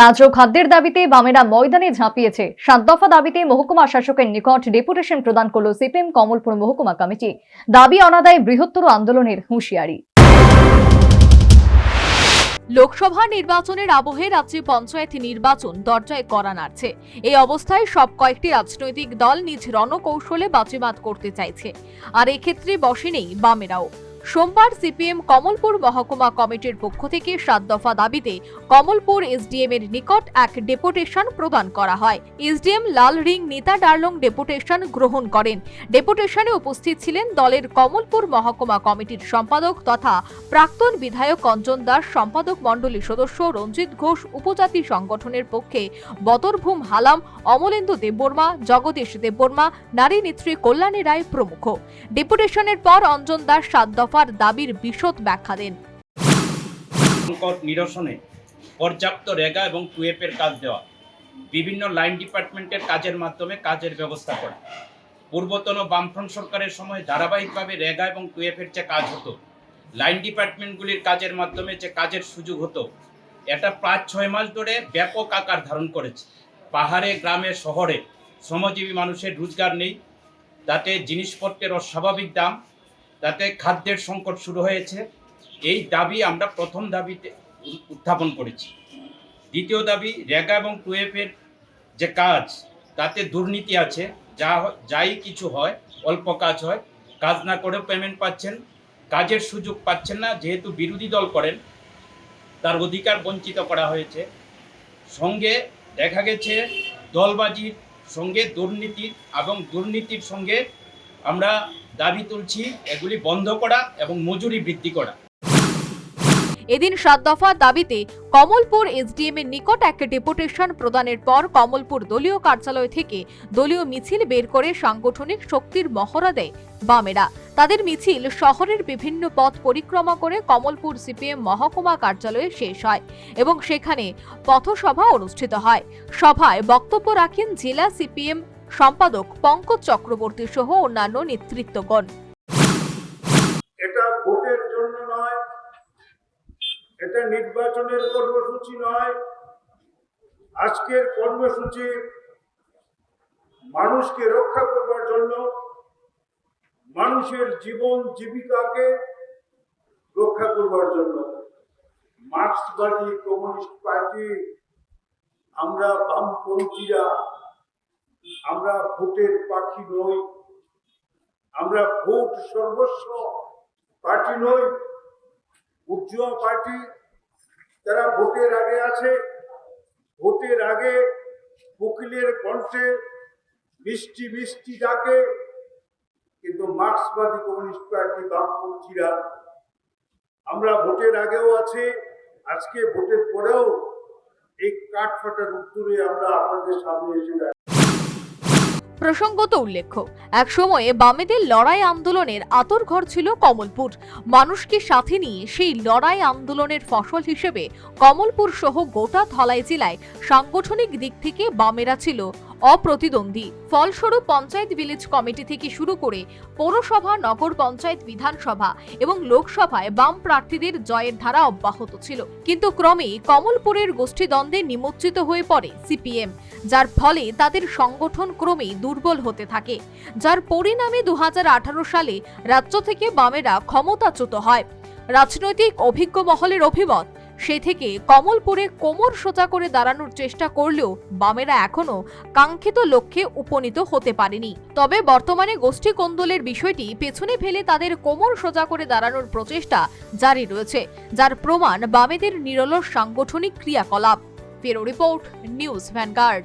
ও খাদ্যের দাবিতে বামেরা ময়দানে ঝাঁপিয়েছে। সাত দফা দাবিতে মহকুমা শাসকের নিকট ডেপুটেশন প্রদান করল সিপিএম কমলপুর মহকুমা কমিটি। দাবি অনাদায় বৃহত্তর আন্দোলনের হুঁশিয়ারি। লোকসভা নির্বাচনের আবহে রাজ্যে পঞ্চায়েত নির্বাচন দরজায় করা নাড়ছে। এই অবস্থায় সব কয়েকটি রাজনৈতিক দল নিজ রণকৌশলে বাজিমাত করতে চাইছে। আর এক্ষেত্রে বসে নেই বামেরাও। সোমবার সিপিএম কমলপুর মহকুমা কমিটির পক্ষ থেকে সাত দফা দাবিতে কমলপুর এসডিএম এর নিকট এক ডেপুটেশন প্রদান করা হয়। এসডিএম লাল রিং নেতা ডার্লং ডেপুটেশন গ্রহণ করেন। ডেপুটেশনে উপস্থিত ছিলেন দলের কমলপুর মহকুমা কমিটির সম্পাদক তথা প্রাক্তন বিধায়ক অঞ্জন দাস, সম্পাদক মণ্ডলী সদস্য রঞ্জিত ঘোষ, উপজাতি সংগঠনের পক্ষে বতরভূম হালাম, অমলেন্দু দেববর্মা, জগদীশ দেববর্মা, নারী নেত্রী কল্যাণী রায় প্রমুখ। ডেপুটেশনের পর অঞ্জন দাস সাত দফার দাবির বিশদ ব্যাখ্যা দেন। সংকট নিরসনে পর্যাপ্ত রেগা এবং টুয়েপের কাজ দেওয়া, বিভিন্ন লাইন ডিপার্টমেন্টের কাজের মাধ্যমে কাজের ব্যবস্থা করা। পূর্বতন বামফ্রন্ট সরকারের সময় ধারাবাহিকভাবে রেগা এবং টুয়েপের যে কাজ হতো, লাইন ডিপার্টমেন্টগুলির কাজের মাধ্যমে যে কাজের সুযোগ হতো, এটা প্রায় ছয় মাস ধরে ব্যাপক আকার ধারণ করেছে। পাহাড়ে, গ্রামে, শহরে শ্রমজীবী মানুষের রোজগার নেই, তাতে জিনিসপত্রের অস্বাভাবিক দাম তাতে খাদ্যের সংকট শুরু হয়েছে। এই দাবি আমরা প্রথম দাবিতে উত্থাপন করেছি। দ্বিতীয় দাবি, রেগা এবং টুয়েফের যে কাজ, তাতে দুর্নীতি আছে। যা যাই কিছু হয়, অল্প কাজ হয়, কাজ না করেও পেমেন্ট পাচ্ছেন, কাজের সুযোগ পাচ্ছেন না, যেহেতু বিরোধী দল করেন, তার অধিকার বঞ্চিত করা হয়েছে। সঙ্গে দেখা গেছে, দলবাজির সঙ্গে দুর্নীতির এবং দুর্নীতির সঙ্গে আমরা দাবি তুলছি, এগুলি বন্ধ করা এবং মজুরি বৃদ্ধি করা। এদিন সাত দফা দাবিতে কমলপুর এসডিএম এর নিকট এক ডেপুটেশন প্রদানের পর কমলপুর দলীয় কার্যালয় থেকে দলীয় মিছিল বের করে সাংগঠনিক শক্তির মহড়া দেয় বামেরা। তাদের মিছিল শহরের বিভিন্ন পথ পরিক্রমা করে কমলপুর সিপিএম মহকুমা কার্যালয়ে শেষ হয় এবং সেখানে পথসভা অনুষ্ঠিত হয়। সভায় বক্তব্য রাখেন জেলা সিপিএম সম্পাদক পঙ্কজ চক্রবর্তী সহ অন্যান্য নেতৃত্বগণ। এটা ভোটের জন্য নয়, এটা নির্বাচনের কর্মসূচি নয়, আজকের কর্মসূচি মানুষকে রক্ষা করবার জন্য, মানুষের জীবন জীবিকাকে রক্ষা করবার জন্য। মার্ক্সবাদী কমিউনিস্ট পার্টি, আমরা বামপন্থীরা আমরা ভোটের পাখি নই। আমরা ভোট সর্বস্ব পার্টি নই। উজ্জ্বল পার্টি তারা ভোটের আগে আছে, ভোটের আগে উকিলের কণ্ঠে মিষ্টি মিষ্টি ডাকে, কিন্তু মার্ক্সবাদী কমিউনিস্ট পার্টি বামপন্থীরা। আমরা ভোটের আগেও আছে, আজকে ভোটের পরেও এই কাঠ ফাটার উত্তরে আমরা আপনাদের সামনে এসে প্রসঙ্গত উল্লেখ্য, এক সময়ে বামেদের লড়াই আন্দোলনের আতর ঘর ছিল কমলপুর। মানুষকে সাথে নিয়ে সেই লড়াই আন্দোলনের ফসল হিসেবে কমলপুর সহ গোটা ধলাই জেলায় সাংগঠনিক দিক থেকে বামেরা ছিল অপ্রতিদ্বন্দ্বী। ফলস্বরূপ পঞ্চায়েত ভিলেজ কমিটি থেকে শুরু করে পৌরসভা, নগর পঞ্চায়েত, বিধানসভা এবং লোকসভায় বাম প্রার্থীদের জয়ের ধারা অব্যাহত ছিল। কিন্তু ক্রমে কমলপুরের গোষ্ঠীদ্বন্দ্বে নিমজ্জিত হয়ে পড়ে সিপিএম, যার ফলে তাদের সংগঠন ক্রমেই দুর্বল হতে থাকে। যার পরিণামে দু হাজার আঠারো সালে রাজ্য থেকে বামেরা ক্ষমতাচ্যুত হয়। রাজনৈতিক অভিজ্ঞ মহলের অভিমত সে থেকে কমলপুরে কোমর সোজা করে দাঁড়ানোর চেষ্টা করলেও বামেরা এখনও কাঙ্ক্ষিত লক্ষ্যে উপনীত হতে পারেনি। তবে বর্তমানে গোষ্ঠী কোন্দলের বিষয়টি পেছনে ফেলে তাদের কোমর সোজা করে দাঁড়ানোর প্রচেষ্টা জারি রয়েছে, যার প্রমাণ বামেদের নিরলস সাংগঠনিক ক্রিয়াকলাপ। ফেরো রিপোর্ট, নিউজ ভ্যানগার্ড।